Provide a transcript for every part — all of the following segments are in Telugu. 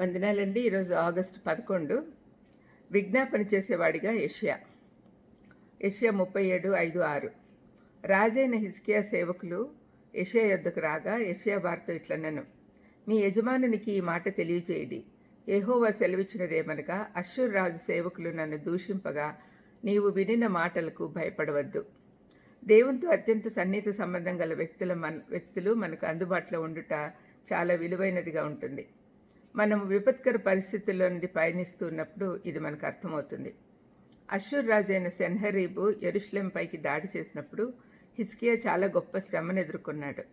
వందనాలండి. ఈరోజు ఆగస్టు పదకొండు. విజ్ఞాపన చేసేవాడిగా ఏషియా ఏషియా ముప్పై ఏడు ఐదు ఆరు. రాజైన హిస్కియా సేవకులు ఏషియా యొద్దకు రాగా ఏషియా వారితో ఇట్లనను మీ యజమానునికి ఈ మాట తెలియజేయడి. ఏహోవా సెలవిచ్చినదేమనగా అశ్షూర్ రాజు సేవకులు నన్ను దూషింపగా నీవు వినిన మాటలకు భయపడవద్దు. దేవునితో అత్యంత సన్నిహిత సంబంధం గల వ్యక్తుల మన వ్యక్తులు మనకు అందుబాటులో ఉండుట చాలా విలువైనదిగా ఉంటుంది. మనం విపత్కర పరిస్థితుల్లో నుండి పయనిస్తున్నప్పుడు ఇది మనకు అర్థమవుతుంది. అశ్షూర్ రాజైన సెన్హరీబు ఎరుషులేం పైకి దాడి చేసినప్పుడు హిస్కియా చాలా గొప్ప శ్రమను ఎదుర్కొన్నాడు.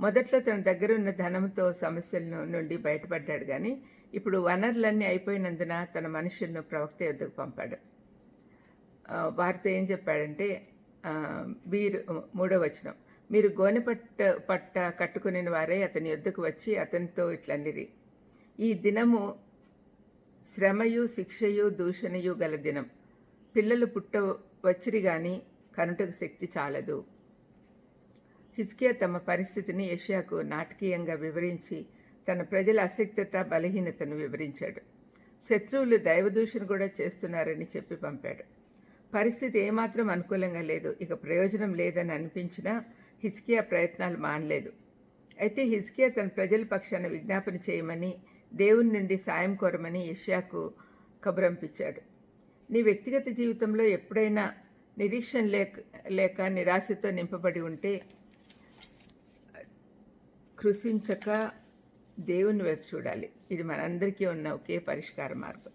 మొదట్లో తన దగ్గర ఉన్న ధనంతో సమస్యల నుండి బయటపడ్డాడు కానీ ఇప్పుడు వనరులన్నీ అయిపోయినందున తన మనుషులను ప్రవక్త యుద్ధకు పంపాడు. వారితో ఏం చెప్పాడంటే వీరు మూడో వచనం మీరు గోనె పట్ట పట్ట కట్టుకుని వారే అతని యుద్ధకు వచ్చి అతనితో ఇట్లన్నిరి ఈ దినము శ్రమయు శిక్షయు దూషణయు గల దినం. పిల్లలు పుట్ట వచ్చిరి గాని కనుటకు శక్తి చాలదు. హిజ్కియా తమ పరిస్థితిని ఏషియాకు నాటకీయంగా వివరించి తన ప్రజల అసక్తత బలహీనతను వివరించాడు. శత్రువులు దైవదూషణ కూడా చేస్తున్నారని చెప్పి పంపాడు. పరిస్థితి ఏమాత్రం అనుకూలంగా లేదు. ఇక ప్రయోజనం లేదని అనిపించినా హిస్కియా ప్రయత్నాలు మానలేదు. అయితే హిస్కియా తన ప్రజల పక్షాన విజ్ఞాపన చేయమని దేవుని నుండి సాయం కోరమని యష్యాకు కబురంపించాడు. నీ వ్యక్తిగత జీవితంలో ఎప్పుడైనా నిరీక్షణ లేక లేక నిరాశతో నింపబడి ఉంటే కృషించక దేవుని వైపు చూడాలి. ఇది మనందరికీ ఉన్న ఒకే పరిష్కార మార్గం.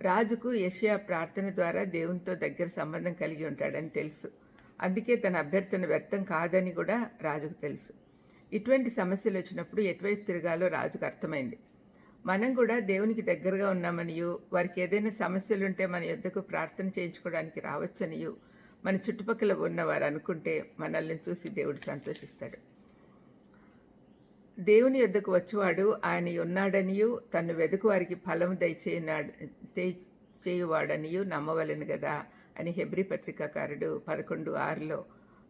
రాజుకు యషియా ప్రార్థన ద్వారా దేవునితో దగ్గర సంబంధం కలిగి ఉంటాడని తెలుసు. అందుకే తన అభ్యర్థన వ్యర్థం కాదని కూడా రాజుకు తెలుసు. ఇటువంటి సమస్యలు వచ్చినప్పుడు ఎటువైపు తిరగాలో రాజుకు అర్థమైంది. మనం కూడా దేవునికి దగ్గరగా ఉన్నామనియు వారికి ఏదైనా సమస్యలుంటే మన యొద్దకు ప్రార్థన చేయించుకోవడానికి రావచ్చనియు మన చుట్టుపక్కల ఉన్నవారు అనుకుంటే మనల్ని చూసి దేవుడు సంతోషిస్తాడు. దేవుని యొద్దకు వచ్చేవాడు ఆయన ఉన్నాడనియు తను వెదుకు వారికి ఫలము దయచేయనాడు చేయువాడనియు నమ్మవలను కదా అని హెబ్రి పత్రికాకారుడు పదకొండు ఆరులో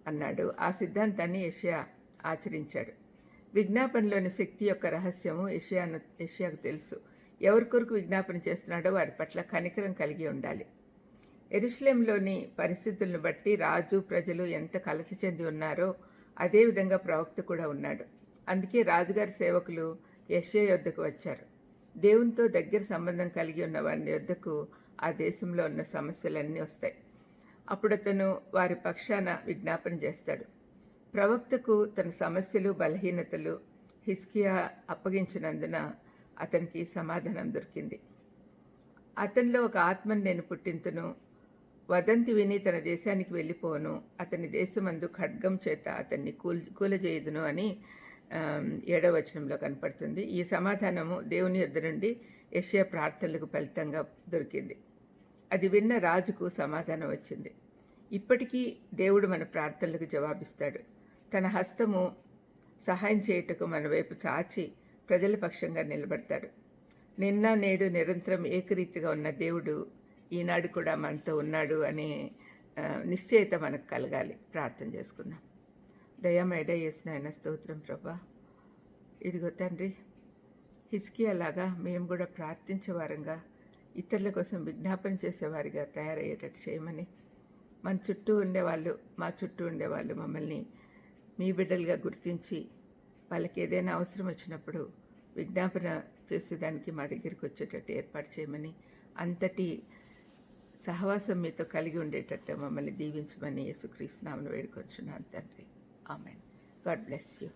అన్నాడు. ఆ సిద్ధాంతాన్ని యషియా ఆచరించాడు. విజ్ఞాపనలోని శక్తి యొక్క రహస్యము ఏషియాను ఏషియాకు తెలుసు. ఎవరి కొరకు విజ్ఞాపన చేస్తున్నాడో వారి పట్ల కనికరం కలిగి ఉండాలి. ఎరుసలేంలోని పరిస్థితులను బట్టి రాజు ప్రజలు ఎంత కలత చెంది ఉన్నారో అదేవిధంగా ప్రవక్త కూడా ఉన్నాడు. అందుకే రాజుగారి సేవకులు యశ్య యొద్దకు వచ్చారు. దేవునితో దగ్గర సంబంధం కలిగి ఉన్న వారి యొద్దకు ఆ దేశంలో ఉన్న సమస్యలన్నీ వస్తాయి. అప్పుడు అతను వారి పక్షాన విజ్ఞాపన చేస్తాడు. ప్రవక్తకు తన సమస్యలు బలహీనతలు హిస్కియా అప్పగించినందున అతనికి సమాధానం దొరికింది. అతనిలో ఒక ఆత్మను నేను పుట్టింతును. వదంతి విని తన దేశానికి వెళ్ళిపోను. అతని దేశమందు ఖడ్గం చేత అతన్ని కూల్ కూలజేయదును అని ఏడవ వచనంలో కనపడుతుంది. ఈ సమాధానము దేవుని యొద్ద నుండి యషియా ప్రార్థనలకు ఫలితంగా దొరికింది. అది విన్న రాజుకు సమాధానం వచ్చింది. ఇప్పటికీ దేవుడు మన ప్రార్థనలకు జవాబిస్తాడు. తన హస్తము సహాయం చేయుటకు మన వైపు చాచి ప్రజల పక్షంగా నిలబడతాడు. నిన్న నేడు నిరంతరం ఏకరీతిగా ఉన్న దేవుడు ఈనాడు కూడా మనతో ఉన్నాడు అనే నిశ్చయిత మనకు కలగాలి. ప్రార్థన చేసుకుందాం. దయమైడ చేసిన ఆయన స్తోత్రం ప్రభా. ఇదిగో తండ్రి హిస్కి అలాగా మేము కూడా ప్రార్థించే వారంగా ఇతరుల కోసం విజ్ఞాపన చేసేవారిగా తయారయ్యేటట్టు చేయమని మన చుట్టూ ఉండేవాళ్ళు మా చుట్టూ ఉండేవాళ్ళు మమ్మల్ని మీ బిడ్డలుగా గుర్తించి వాళ్ళకి ఏదైనా అవసరం వచ్చినప్పుడు విజ్ఞాపన చేసేదానికి మా దగ్గరికి వచ్చేటట్టు ఏర్పాటు చేయమని అంతటి సహవాసం మీతో కలిగి ఉండేటట్టు మమ్మల్ని దీవించమని యేసుక్రీస్తునామను వేడుకొచ్చున్నాను తండ్రి. ఆమెన్. God bless you.